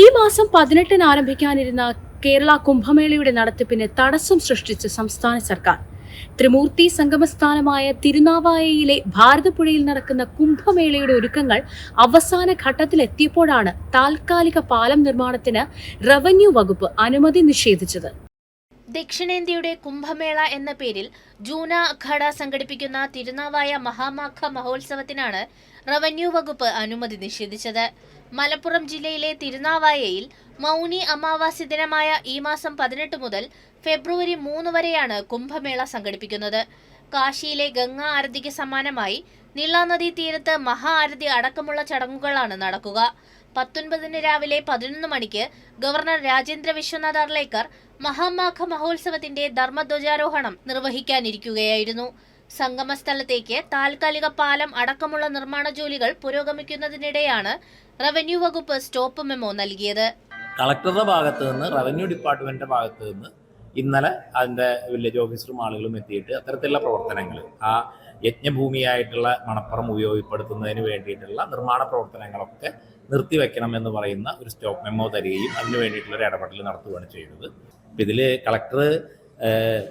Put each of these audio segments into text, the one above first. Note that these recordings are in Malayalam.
ഈ മാസം പതിനെട്ടിന് ആരംഭിക്കാനിരുന്ന കേരള കുംഭമേളയുടെ നടത്തിപ്പിന് തടസ്സം സൃഷ്ടിച്ച സംസ്ഥാന സർക്കാർ. ത്രിമൂർത്തി സംഗമസ്ഥാനമായ തിരുനാവായയിലെ ഭാരതപ്പുഴയിൽ നടക്കുന്ന കുംഭമേളയുടെ ഒരുക്കങ്ങൾ അവസാന ഘട്ടത്തിലെത്തിയപ്പോഴാണ് താൽക്കാലിക പാലം നിർമ്മാണത്തിന് റവന്യൂ വകുപ്പ് അനുമതി നിഷേധിച്ചത്. ദക്ഷിണേന്ത്യയുടെ കുംഭമേള എന്ന പേരിൽ ജൂന അഖാഡ സംഘടിപ്പിക്കുന്ന തിരുനാവായ മഹാമാഘ മഹോത്സവത്തിനാണ് റവന്യൂ വകുപ്പ് അനുമതി നിഷേധിച്ചത്. മലപ്പുറം ജില്ലയിലെ തിരുനാവായയിൽ മൗനി അമാവാസി ദിനമായ ഈ മാസം പതിനെട്ട് മുതൽ ഫെബ്രുവരി മൂന്ന് വരെയാണ് കുംഭമേള സംഘടിപ്പിക്കുന്നത്. കാശിയിലെ ഗംഗാ ആരതിക്ക് സമാനമായി നീളാനദീ തീരത്ത് മഹാ ആരതി അടക്കമുള്ള ചടങ്ങുകളാണ് നടക്കുക. പത്തൊൻപതിന് രാവിലെ പതിനൊന്ന് മണിക്ക് ഗവർണർ രാജേന്ദ്ര വിശ്വനാഥ് അർലേക്കർ മഹാമാഘ മഹോത്സവത്തിന്റെ ധർമ്മധ്വജാരോഹണം നിർവഹിക്കാനിരിക്കുകയായിരുന്നു. സംഗമസ്ഥലത്തേക്ക് താൽക്കാലിക പാലം അടക്കമുള്ള നിർമ്മാണ ജോലികൾ പുരോഗമിക്കുന്നതിനിടെയാണ് റവന്യൂ വകുപ്പ് സ്റ്റോപ്പ് മെമ്മോ നൽകിയത്. കളക്ടറുടെ ഭാഗത്ത് നിന്ന് റവന്യൂ ഡിപ്പാർട്ട്മെന്റിന്റെ ഭാഗത്ത് നിന്ന് ഇന്നലെ അതിന്റെ വില്ലേജ് ഓഫീസറും ആളുകളും എത്തിയിട്ട് അത്തരത്തിലുള്ള പ്രവർത്തനങ്ങൾ ആ യജ്ഞഭൂമിയായിട്ടുള്ള മണപ്പുറം ഉപയോഗപ്പെടുത്തുന്നതിന് വേണ്ടിയിട്ടുള്ള നിർമ്മാണ പ്രവർത്തനങ്ങളൊക്കെ നിർത്തിവെക്കണം എന്ന് പറയുന്ന ഒരു സ്റ്റോപ്പ് മെമ്മോ തരികയും അതിനു വേണ്ടിയിട്ടുള്ള ഒരു ഇടപെടൽ നടത്തുകയാണ് ചെയ്തത്. ഇതിൽ കളക്ടർ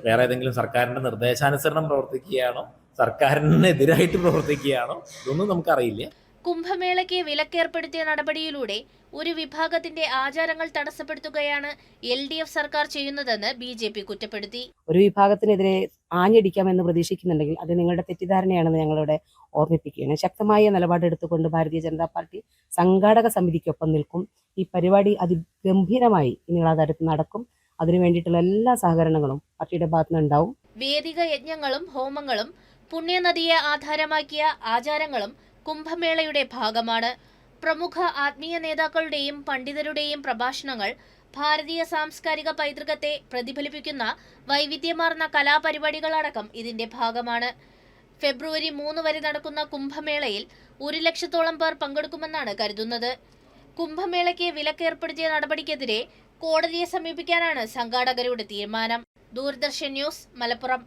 വേറെ ഏതെങ്കിലും സർക്കാരിന്റെ നിർദ്ദേശാനുസരണം പ്രവർത്തിക്കുകയാണോ? സർക്കാരിനെതിരായിട്ട് പ്രവർത്തിക്കുകയാണോ? ഇതൊന്നും നമുക്കറിയില്ല. കുംഭമേളയ്ക്ക് വിലക്കേർപ്പെടുത്തിയ നടപടിയിലൂടെ ഒരു വിഭാഗത്തിന്റെ ആചാരങ്ങൾ തടസ്സപ്പെടുത്തുകയാണ് എൽ ഡി എഫ് സർക്കാർ ചെയ്യുന്നതെന്ന് ബി ജെ പി കുറ്റപ്പെടുത്തി. ഒരു വിഭാഗത്തിനെതിരെ ആഞ്ഞടിക്കാമെന്ന് പ്രതീക്ഷിക്കുന്നുണ്ടെങ്കിൽ അത് നിങ്ങളുടെ തെറ്റിദ്ധാരണയാണെന്ന് ഞങ്ങളിവിടെ ഓർമ്മിപ്പിക്കുകയാണ്. ശക്തമായ നിലപാടെടുത്തുകൊണ്ട് ഭാരതീയ ജനതാ പാർട്ടി സംഘാടക സമിതിക്കൊപ്പം നിൽക്കും. ഈ പരിപാടി അതിഗംഭീരമായി നീളാതരത്ത് നടക്കും. അതിനു വേണ്ടിയിട്ടുള്ള എല്ലാ സഹകരണങ്ങളും പാർട്ടിയുടെ ഭാഗത്തുനിന്ന് ഉണ്ടാവും. വേദിക യജ്ഞങ്ങളും ഹോമങ്ങളും പുണ്യനദിയെ ആധാരമാക്കിയ ആചാരങ്ങളും കുംഭമേളയുടെ ഭാഗമാണ്. പ്രമുഖ ആത്മീയ നേതാക്കളുടെയും പണ്ഡിതരുടെയും പ്രഭാഷണങ്ങൾ ഭാരതീയ സാംസ്കാരിക പൈതൃകത്തെ പ്രതിഫലിപ്പിക്കുന്ന വൈവിധ്യമാർന്ന കലാപരിപാടികളടക്കം ഇതിന്റെ ഭാഗമാണ്. ഫെബ്രുവരി മൂന്ന് വരെ നടക്കുന്ന കുംഭമേളയിൽ ഒരു ലക്ഷത്തോളം പേർ പങ്കെടുക്കുമെന്നാണ് കരുതുന്നത്. കുംഭമേളയ്ക്ക് വിലക്കേർപ്പെടുത്തിയ നടപടിക്കെതിരെ കോടതിയെ സമീപിക്കാനാണ് സംഘാടകരുടെ തീരുമാനം. ദൂരദർശൻ ന്യൂസ് മലപ്പുറം.